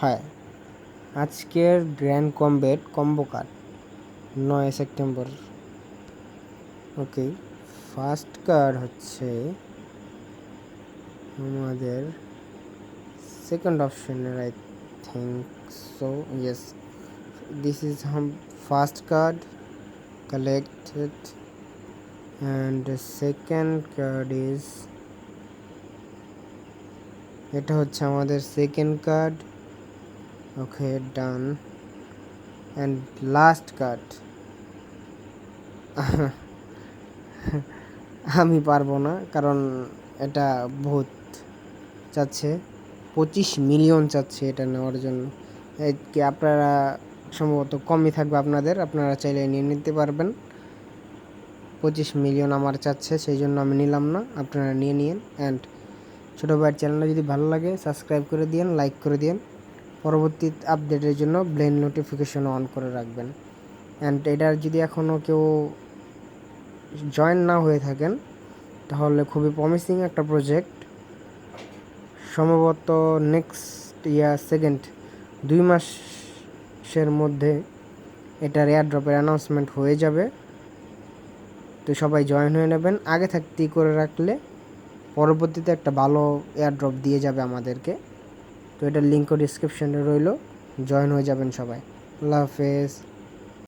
হ্যাঁ। আজকের গ্র্যান্ড কমবেট কম্বো কার্ড নয় সেপ্টেম্বর। ওকে ফার্স্ট কার্ড হচ্ছে আমাদের সেকেন্ড অপশনের I think so, yes. This is hmm first card and the second card is এটা হচ্ছে আমাদের second card okay, done. And last card আমি পারব না, কারণ এটা বহুত চাচ্ছে। পঁচিশ মিলিয়ন চাচ্ছে এটা নেওয়ার জন্য। কি আপনারা সম্ভবত কমই থাকবে আপনাদের, আপনারা চাইলে নিয়ে নিতে পারবেন। পঁচিশ মিলিয়ন আমার চাচ্ছে, সেই জন্য আমি নিলাম না, আপনারা নিয়ে নিন অ্যান্ড ছোটো ভাইয়ের চ্যানেলটা যদি ভালো লাগে সাবস্ক্রাইব করে দিন লাইক করে দিন পরবর্তী আপডেটের জন্য ব্লেন নোটিফিকেশন অন করে রাখবেন। অ্যান্ড এটার যদি এখনও কেউ জয়েন না হয়ে থাকেন, তাহলে খুবই প্রমিসিং একটা প্রজেক্ট সম্ভবত নেক্সট ইয়ার সেকেন্ড দুই মাসের মধ্যে এটার এয়ার ড্রপের অ্যানাউন্সমেন্ট হয়ে যাবে। তো সবাই জয়েন হয়ে নেবেন। আগে থাকতেই করে রাখলে পরবর্তীতে একটা ভালো এয়ার ড্রপ দিয়ে যাবে আমাদেরকে। তো এটার লিঙ্কও ডিসক্রিপশানে রইল। জয়েন হয়ে যাবেন সবাই। আল্লাহ হাফেজ।